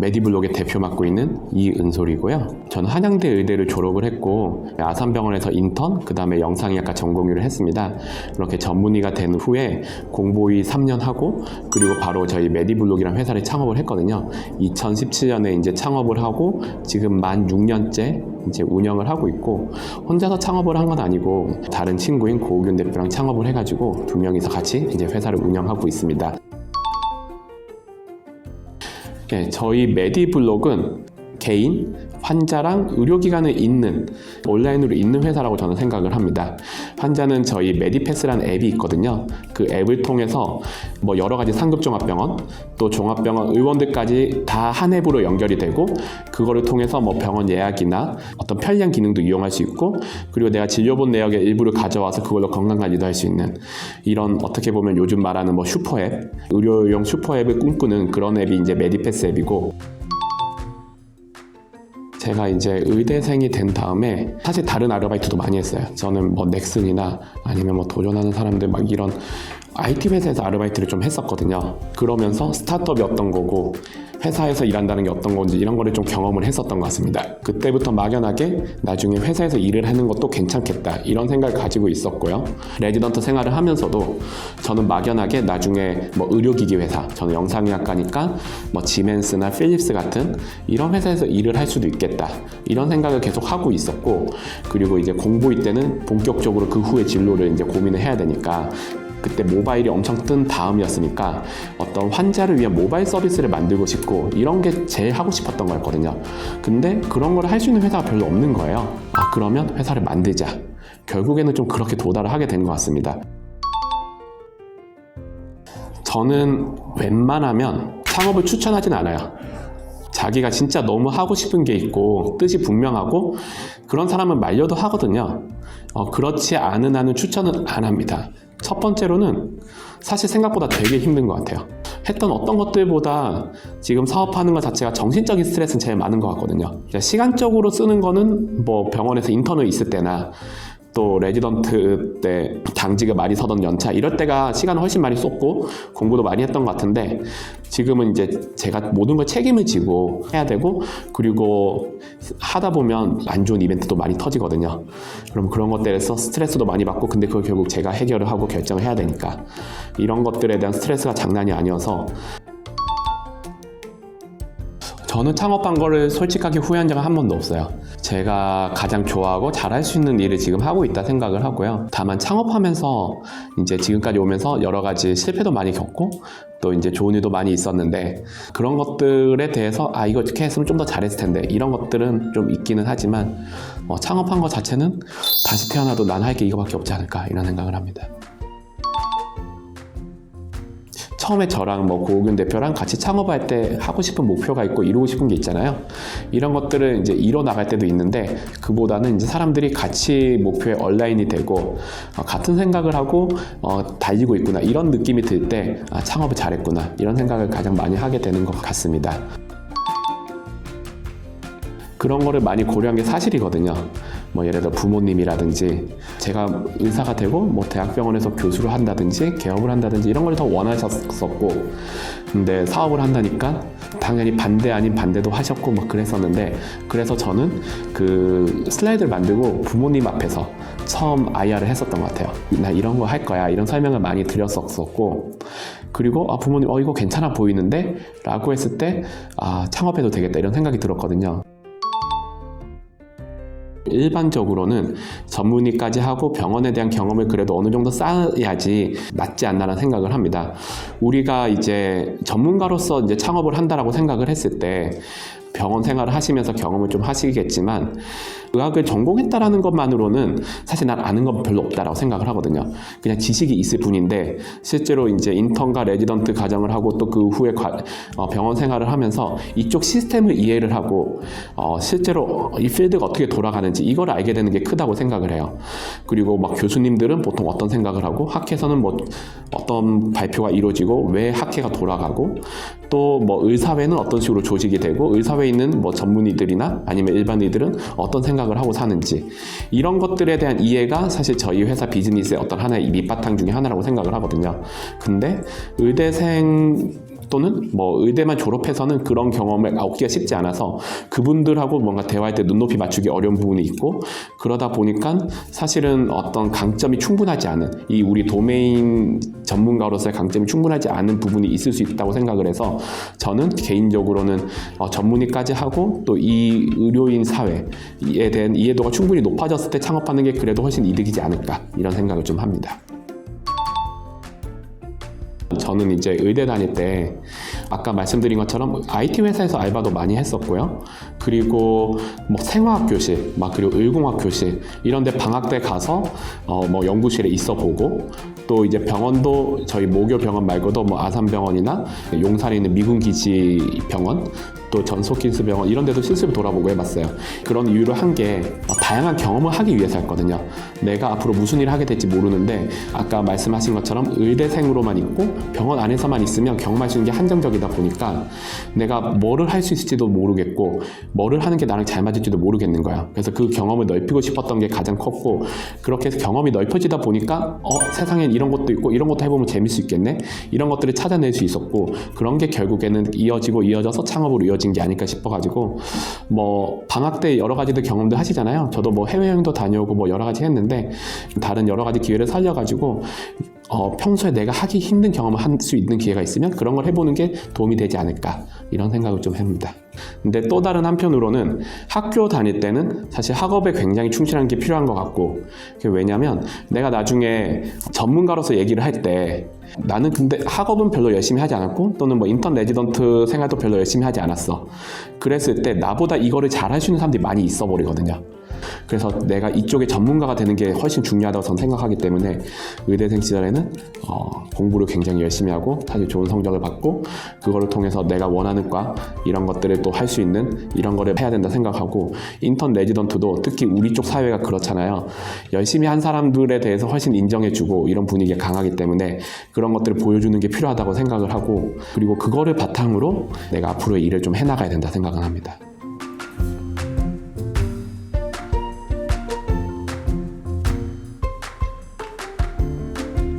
메디블록의 대표 맡고 있는 이은솔이고요. 저는 한양대 의대를 졸업을 했고 아산병원에서 인턴, 그 다음에 영상의학과 전공의를 했습니다. 이렇게 전문의가 된 후에 공보위 3년 하고 그리고 바로 저희 메디블록이라는 회사를 창업을 했거든요. 2017년에 이제 창업을 하고 지금 만 6년째 이제 운영을 하고 있고 혼자서 창업을 한 건 아니고 다른 친구인 고우균 대표랑 창업을 해가지고 두 명이서 같이 이제 회사를 운영하고 있습니다. 네, 저희 메디블록은 개인, 환자랑 의료기관에 있는 온라인으로 있는 회사라고 저는 생각을 합니다. 환자는 저희 메디패스라는 앱이 있거든요. 그 앱을 통해서 뭐 여러 가지 상급 종합병원 또 종합병원 의원들까지 다 한 앱으로 연결이 되고 그거를 통해서 뭐 병원 예약이나 어떤 편리한 기능도 이용할 수 있고 그리고 내가 진료본 내역의 일부를 가져와서 그걸로 건강관리도 할 수 있는 이런 어떻게 보면 요즘 말하는 뭐 슈퍼 앱 의료용 슈퍼 앱을 꿈꾸는 그런 앱이 이제 메디패스 앱이고 제가 이제 의대생이 된 다음에 사실 다른 아르바이트도 많이 했어요. 저는 뭐 넥슨이나 아니면 뭐 도전하는 사람들 막 이런 IT 회사에서 아르바이트를 좀 했었거든요. 그러면서 스타트업이 어떤 거고 회사에서 일한다는 게 어떤 건지 이런 거를 좀 경험을 했었던 것 같습니다. 그때부터 막연하게 나중에 회사에서 일을 하는 것도 괜찮겠다 이런 생각을 가지고 있었고요. 레지던트 생활을 하면서도 저는 막연하게 나중에 뭐 의료기기 회사, 저는 영상의학과니까 뭐 지멘스나 필립스 같은 이런 회사에서 일을 할 수도 있겠다 이런 생각을 계속 하고 있었고 그리고 이제 공부일 때는 본격적으로 그 후에 진로를 이제 고민을 해야 되니까 그때 모바일이 엄청 뜬 다음이었으니까 어떤 환자를 위한 모바일 서비스를 만들고 싶고 이런 게 제일 하고 싶었던 거였거든요. 근데 그런 걸 할 수 있는 회사가 별로 없는 거예요. 아, 그러면 회사를 만들자. 결국에는 좀 그렇게 도달을 하게 된 것 같습니다. 저는 웬만하면 창업을 추천하진 않아요. 자기가 진짜 너무 하고 싶은 게 있고 뜻이 분명하고 그런 사람은 말려도 하거든요. 어, 그렇지 않은 한은 추천은 안 합니다. 첫 번째로는 사실 생각보다 되게 힘든 것 같아요. 했던 어떤 것들보다 지금 사업하는 것 자체가 정신적인 스트레스는 제일 많은 것 같거든요. 시간적으로 쓰는 거는 뭐 병원에서 인턴을 있을 때나 또 레지던트 때 당직을 많이 서던 연차 이럴 때가 시간을 훨씬 많이 썼고 공부도 많이 했던 것 같은데 지금은 이제 제가 모든 걸 책임을 지고 해야 되고 그리고 하다 보면 안 좋은 이벤트도 많이 터지거든요. 그럼 그런 것들에서 스트레스도 많이 받고 근데 그걸 결국 제가 해결을 하고 결정을 해야 되니까 이런 것들에 대한 스트레스가 장난이 아니어서 저는 창업한 거를 솔직하게 후회한 적은 한 번도 없어요. 제가 가장 좋아하고 잘할 수 있는 일을 지금 하고 있다 생각을 하고요. 다만 창업하면서 이제 지금까지 오면서 여러 가지 실패도 많이 겪고 또 이제 좋은 일도 많이 있었는데 그런 것들에 대해서 아 이거 어떻게 했으면 좀 더 잘했을 텐데 이런 것들은 좀 있기는 하지만 어, 창업한 것 자체는 다시 태어나도 난 할 게 이거밖에 없지 않을까 이런 생각을 합니다. 처음에 저랑 뭐 고우균 대표랑 같이 창업할 때 하고 싶은 목표가 있고 이루고 싶은 게 있잖아요. 이런 것들을 이제 이뤄 나갈 때도 있는데 그보다는 이제 사람들이 같이 목표에 얼라인이 되고 어, 같은 생각을 하고 어, 달리고 있구나 이런 느낌이 들 때 아, 창업을 잘했구나 이런 생각을 가장 많이 하게 되는 것 같습니다. 그런 거를 많이 고려한 게 사실이거든요. 뭐 예를 들어 부모님이라든지 제가 의사가 되고 뭐 대학병원에서 교수를 한다든지 개업을 한다든지 이런 걸 더 원하셨었고 근데 사업을 한다니까 당연히 반대 아닌 반대도 하셨고 뭐 그랬었는데 그래서 저는 그 슬라이드를 만들고 부모님 앞에서 처음 IR을 했었던 것 같아요. 나 이런 거 할 거야 이런 설명을 많이 드렸었고 그리고 아 부모님 어 이거 괜찮아 보이는데 라고 했을 때 아 창업해도 되겠다 이런 생각이 들었거든요. 일반적으로는 전문의까지 하고 병원에 대한 경험을 그래도 어느 정도 쌓아야지 낫지 않나라는 생각을 합니다. 우리가 이제 전문가로서 이제 창업을 한다라고 생각을 했을 때 병원 생활을 하시면서 경험을 좀 하시겠지만 의학을 전공했다라는 것만으로는 사실 난 아는 건 별로 없다라고 생각을 하거든요. 그냥 지식이 있을 뿐인데 실제로 이제 인턴과 레지던트 과정을 하고 또 그 후에 과- 어, 병원 생활을 하면서 이쪽 시스템을 이해를 하고 어, 실제로 이 필드가 어떻게 돌아가는지 이걸 알게 되는 게 크다고 생각을 해요. 그리고 막 교수님들은 보통 어떤 생각을 하고 학회에서는 뭐 어떤 발표가 이루어지고 왜 학회가 돌아가고 또 뭐 의사회는 어떤 식으로 조직이 되고 의사회 에 있는 뭐 전문의들이나 아니면 일반의들은 어떤 생각을 하고 사는지 이런 것들에 대한 이해가 사실 저희 회사 비즈니스의 어떤 하나의 밑바탕 중에 하나라고 생각을 하거든요. 근데 의대생 또는 뭐 의대만 졸업해서는 그런 경험을 얻기가 쉽지 않아서 그분들하고 뭔가 대화할 때 눈높이 맞추기 어려운 부분이 있고 그러다 보니까 사실은 어떤 강점이 충분하지 않은 이 우리 도메인 전문가로서의 강점이 충분하지 않은 부분이 있을 수 있다고 생각을 해서 저는 개인적으로는 어, 전문의까지 하고 또 이 의료인 사회에 대한 이해도가 충분히 높아졌을 때 창업하는 게 그래도 훨씬 이득이지 않을까 이런 생각을 좀 합니다. 저는 이제 의대 다닐 때 아까 말씀드린 것처럼 IT 회사에서 알바도 많이 했었고요. 그리고 뭐 생화학 교실, 막 그리고 의공학 교실 이런 데 방학 때 가서 어 뭐 연구실에 있어 보고 또 이제 병원도 저희 모교 병원 말고도 뭐 아산병원이나 용산에 있는 미군 기지 병원 또 전속킨스 병원 이런 데도 실습 돌아보고 해봤어요. 그런 이유로 한 게 다양한 경험을 하기 위해서였거든요. 내가 앞으로 무슨 일을 하게 될지 모르는데 아까 말씀하신 것처럼 의대생으로만 있고 병원 안에서만 있으면 있는 게 한정적이다 보니까 내가 뭐를 할 수 있을지도 모르겠고 뭐를 하는 게 나랑 잘 맞을지도 모르겠는 거야. 그래서 그 경험을 넓히고 싶었던 게 가장 컸고 그렇게 해서 경험이 넓혀지다 보니까 어 세상엔 이런 것도 있고 이런 것도 해보면 재밌을 수 있겠네 이런 것들을 찾아낼 수 있었고 그런 게 결국에는 이어지고 이어져서 창업으로 이어 진 게 아닐까 싶어가지고 뭐 방학 때 여러 가지들 경험도 하시잖아요. 저도 뭐 해외여행도 다녀오고 뭐 여러 가지 했는데 다른 여러 가지 기회를 살려가지고 어, 평소에 내가 하기 힘든 경험을 할 수 있는 기회가 있으면 그런 걸 해보는 게 도움이 되지 않을까 이런 생각을 좀 합니다. 근데 또 다른 한편으로는 학교 다닐 때는 사실 학업에 굉장히 충실한 게 필요한 것 같고 그게 왜냐면 내가 나중에 전문가로서 얘기를 할 때 나는 근데 학업은 별로 열심히 하지 않았고 또는 뭐 인턴 레지던트 생활도 별로 열심히 하지 않았어. 그랬을 때 나보다 이거를 잘할 수 있는 사람들이 많이 있어 버리거든요. 그래서 내가 이쪽에 전문가가 되는 게 훨씬 중요하다고 저는 생각하기 때문에 의대생 시절에는 어, 공부를 굉장히 열심히 하고 사실 좋은 성적을 받고 그거를 통해서 내가 원하는 과 이런 것들을 또 할 수 있는 이런 거를 해야 된다 생각하고 인턴 레지던트도 특히 우리 쪽 사회가 그렇잖아요. 열심히 한 사람들에 대해서 훨씬 인정해주고 이런 분위기가 강하기 때문에 그런 것들을 보여주는 게 필요하다고 생각을 하고 그리고 그거를 바탕으로 내가 앞으로의 일을 좀 해나가야 된다 생각을 합니다.